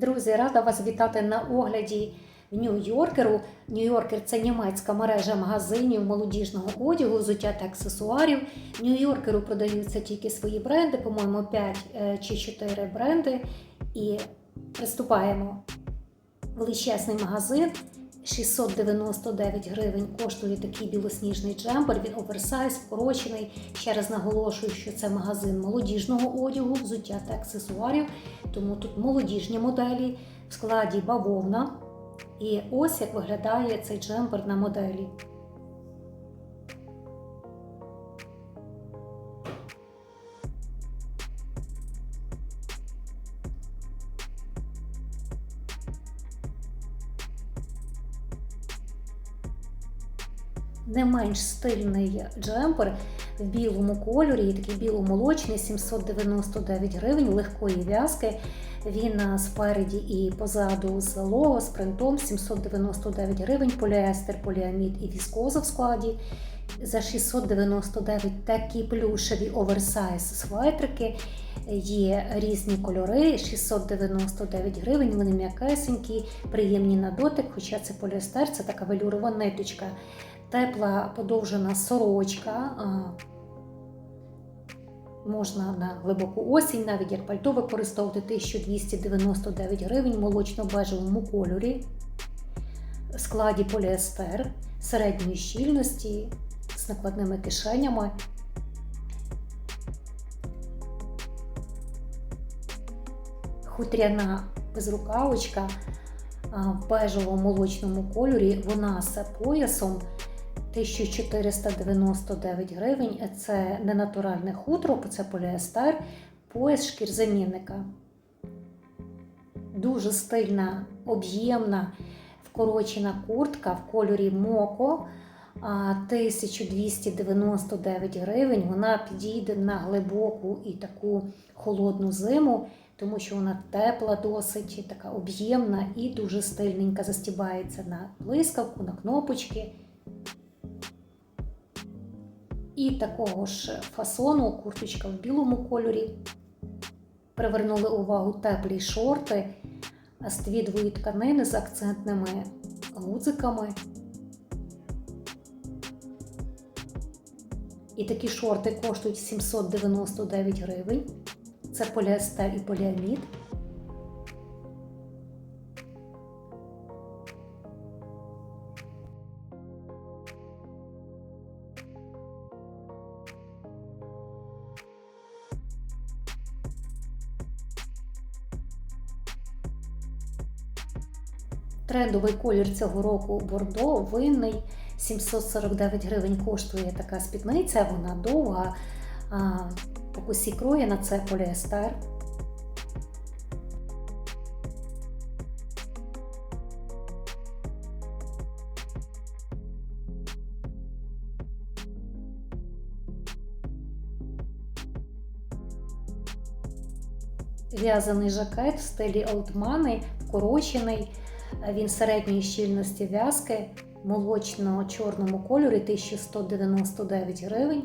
Друзі, рада вас вітати на огляді Нью-Йоркеру. Нью-Йоркер це німецька мережа магазинів молодіжного одягу, взуття та аксесуарів. Нью-Йоркеру продаються тільки свої бренди, по-моєму, 5 е, чи 4 бренди. І приступаємо. Величезний магазин. 699 гривень коштує такий білосніжний джемпер. Він оверсайз, вкорочений. Ще раз наголошую, що це магазин молодіжного одягу, взуття та аксесуарів. Тому тут молодіжні моделі в складі бавовна. І ось як виглядає цей джемпер на моделі. Не менш стильний джемпер в білому кольорі, і такий біломолочний, 799 гривень, легкої в'язки. Він спереді і позаду з лого, з принтом 799 гривень, поліестер, поліамід і віскоза в складі. За 699 такі плюшеві оверсайз свайтрики. Є різні кольори, 699 гривень, вони м'якесенькі, приємні на дотик, хоча це поліестер, це така велюрова ниточка. Тепла подовжена сорочка. Можна на глибоку осінь, навіть як пальто використовувати 1299 гривень молочно-бежевому кольорі, в складі поліестер середньої щільності з накладними кишенями. Хутряна безрукавочка в бежевому молочному кольорі, вона з поясом 1499 гривень. Це не натуральне хутро, це поліестер, пояс шкірзамінника. Дуже стильна, об'ємна, вкорочена куртка в кольорі Моко. а, 1299 гривень. Вона підійде на глибоку і таку холодну зиму, тому що вона тепла, досить, така об'ємна і дуже стильненька. Застібається на блискавку, на кнопочки. І такого ж фасону курточка в білому кольорі. Привернули увагу теплі шорти з твідової тканини з акцентними гудзиками. І такі шорти коштують 799 гривень. Це поліестер і поліамід. Трендовий колір цього року бордо винний. 749 гривень коштує така спідниця, вона довга. А, по косі кроєна це поліестер. В'язаний жакет в стилі олдмани, вкорочений. Він середньої щільності в'язки молочно-чорному кольорі 1199 гривень.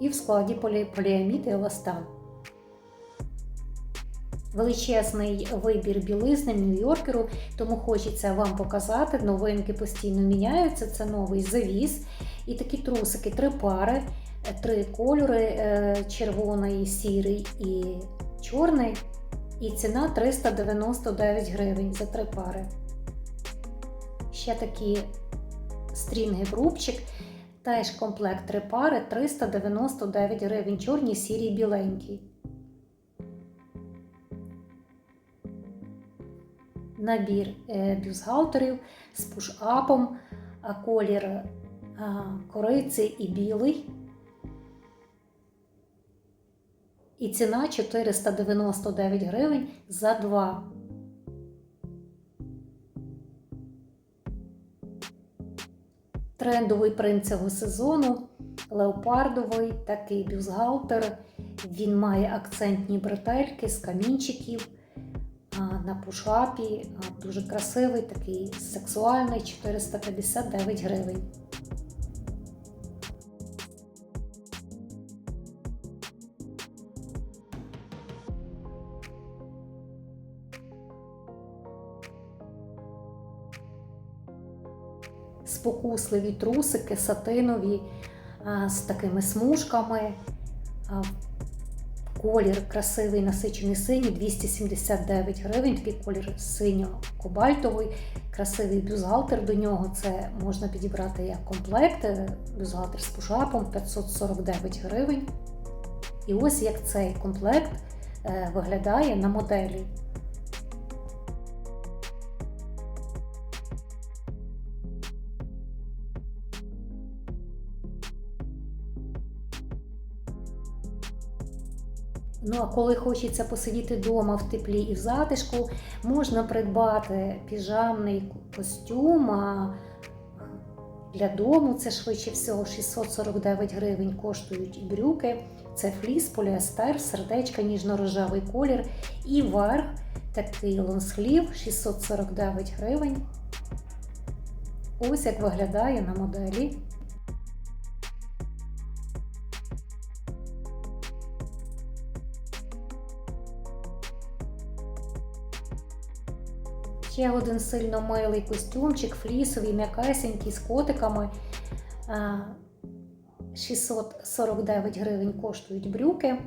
І в складі полі... поліамід і еластан. Величезний вибір білизни Нью-Йоркеру, тому хочеться вам показати. Новинки постійно міняються. Це новий завіс. І такі трусики, три пари, три кольори: червоний, сірий і чорний. І ціна 399 гривень за три пари. Ще такі стрінги грубчик. Теж комплект три пари 399 гривень. Чорні, сірі, біленькі. Набір бюстгальтерів з пуш-апом, колір кориці і білий. І ціна 499 гривень за два. Трендовий принт цього сезону леопардовий, такий бюстгальтер. Він має акцентні бретельки з камінчиків на пушапі. Дуже красивий, такий сексуальний 459 гривень. Спокусливі трусики сатинові з такими смужками. Колір красивий насичений синій 279 гривень. Такий колір синьо-кобальтовий, красивий бюстгальтер до нього. Це можна підібрати як комплект. е, Бюстгальтер з пушапом 549 гривень. І ось як цей комплект е, виглядає на моделі. Ну а коли хочеться посидіти вдома в теплі і в затишку, можна придбати піжамний костюм. а Для дому це швидше всього 649 гривень коштують і брюки. Це фліс, поліестер, сердечка, ніжно-рожевий колір і верх такий лонсхлів 649 гривень. Ось як виглядає на моделі. Ще один сильно милий костюмчик, флісовий, м'якесенький з котиками. 649 гривень коштують брюки.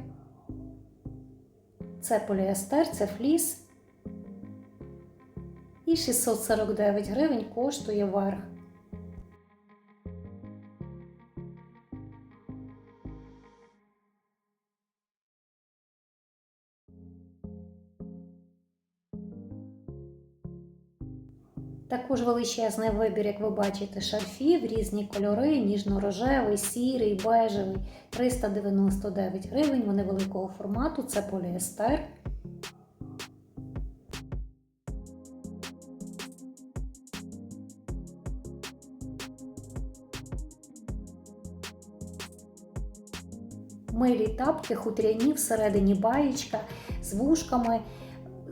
Це поліестер, це фліс. І 649 гривень коштує верх. Також величезний вибір, як ви бачите, шарфів, різні кольори, ніжно-рожевий, сірий, бежевий, 399 гривень. Вони великого формату, це поліестер. Милі тапки, хутряні, всередині баєчка з вушками,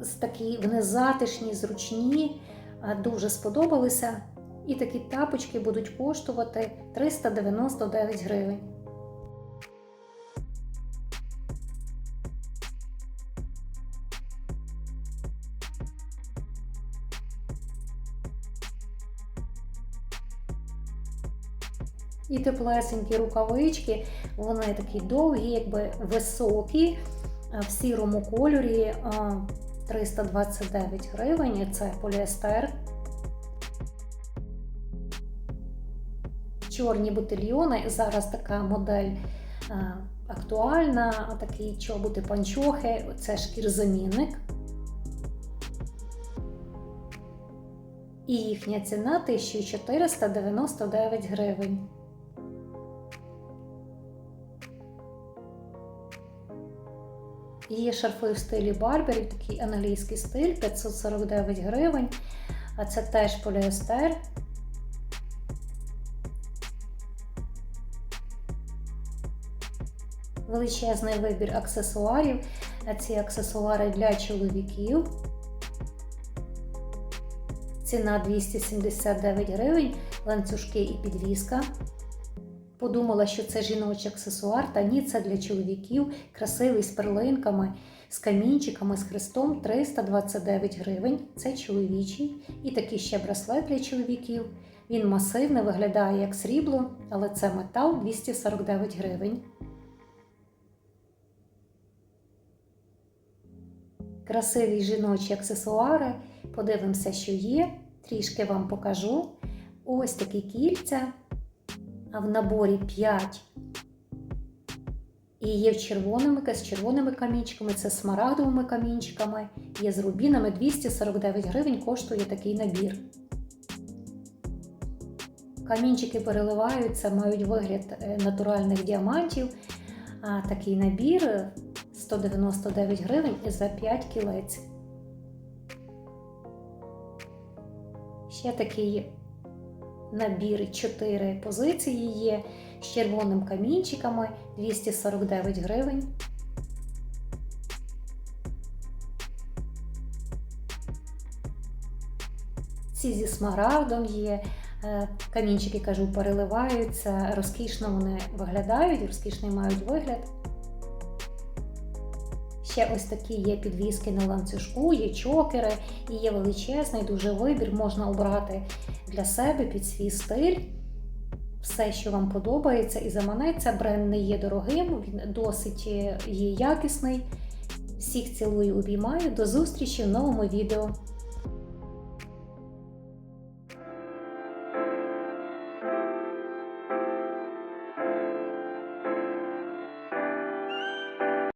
з такі вони затишні, зручні. А, Дуже сподобалися. І такі тапочки будуть коштувати 399 гривень. І теплесенькі рукавички, вони такі довгі, якби високі, в сірому кольорі. А, 329 гривень, і це поліестер. Чорні бутильйони. Зараз така модель а, актуальна, такі чоботи панчохи, це шкірзамінник. І їхня ціна 1499 гривень. Є шарфи в стилі Барбері, такий англійський стиль, 549 гривень. А це теж поліестер. Величезний вибір аксесуарів. А ці аксесуари для чоловіків. Ціна 279 гривень, ланцюжки і підвіска. Подумала, що це жіночий аксесуар, та ні, це для чоловіків, красивий з перлинками, з камінчиками, з хрестом 329 гривень. Це чоловічий. І такий ще браслет для чоловіків. Він масивний, виглядає як срібло, але це метал 249 гривень. Красиві жіночі аксесуари. Подивимося, що є. Трішки вам покажу. Ось такі кільця а в наборі 5. І є в червоними, з червоними камінчиками, це з смарагдовими камінчиками, є з рубінами 249 гривень коштує такий набір. Камінчики переливаються, мають вигляд е, натуральних діамантів. А такий набір 199 гривень і за 5 кілець. Ще такий набір 4 позиції є з червоним камінчиками 249 гривень. Ці зі смарагдом є. е, Камінчики, кажу, переливаються, розкішно вони виглядають, розкішний мають вигляд. Ще ось такі є підвіски на ланцюжку, є чокери, і є величезний дуже вибір. Можна обрати для себе під свій стиль. Все, що вам подобається і заманеться, бренд не є дорогим, він досить е, є якісний. Всіх цілую, обіймаю. До зустрічі в новому відео.